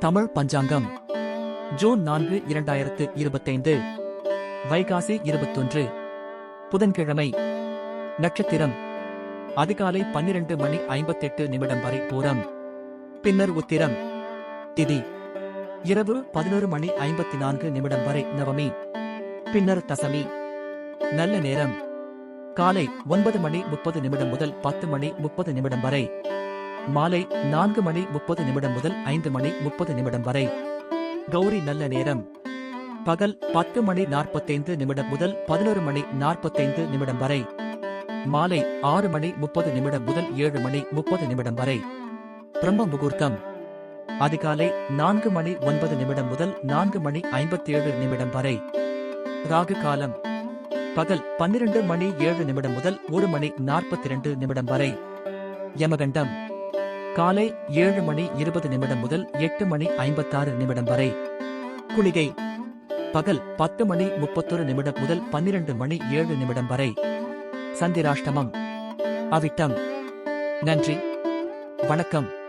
தமிழ் பஞ்சாங்கம். June நான்கு இரண்டாயிரத்து இருபத்தைந்து. வைகாசி இருபத்தொன்று. புதன்கிழமை நட்சத்திரம். அதிகாலை பன்னிரண்டு மணி ஐம்பத்தெட்டு நிமிடம் வரை பூரம். பின்னர் உத்திரம். திதி இரவு பதினோரு மணி ஐம்பத்தி நான்கு நிமிடம் வரை நவமி. பின்னர் தசமி. நல்ல நேரம். காலை ஒன்பது மணி முப்பது நிமிடம் முதல் பத்து மணி முப்பது நிமிடம் வரை. மாலை நான்கு மணி முப்பது நிமிடம் முதல் ஐந்து மணி முப்பது நிமிடம் வரை. கௌரி நல்ல நேரம். பகல் பத்து மணி நாற்பத்தைந்து நிமிடம் முதல் பதினோரு மணி நாற்பத்தைந்து நிமிடம் வரை. மாலை ஆறு மணி முப்பது நிமிடம் முதல் ஏழு மணி முப்பது நிமிடம் வரை. பிரம்ம முகூர்த்தம். அதிகாலை நான்கு மணி ஒன்பது நிமிடம் முதல் நான்கு மணி ஐம்பத்தி ஏழு நிமிடம் வரை. ராகு காலம். பகல் பன்னிரண்டு மணி ஏழு நிமிடம் முதல் ஒரு மணி நாற்பத்தி இரண்டு நிமிடம் வரை. யமகண்டம். காலை ஏழு மணி இருபது நிமிடம் முதல் எட்டு மணி ஐம்பத்தாறு நிமிடம் வரை. குளிகை. பகல் பத்து மணி முப்பத்தொரு நிமிடம் முதல் பன்னிரண்டு மணி ஏழு நிமிடம் வரை. சந்திராஷ்டமம். அவிட்டம். நன்றி. வணக்கம்.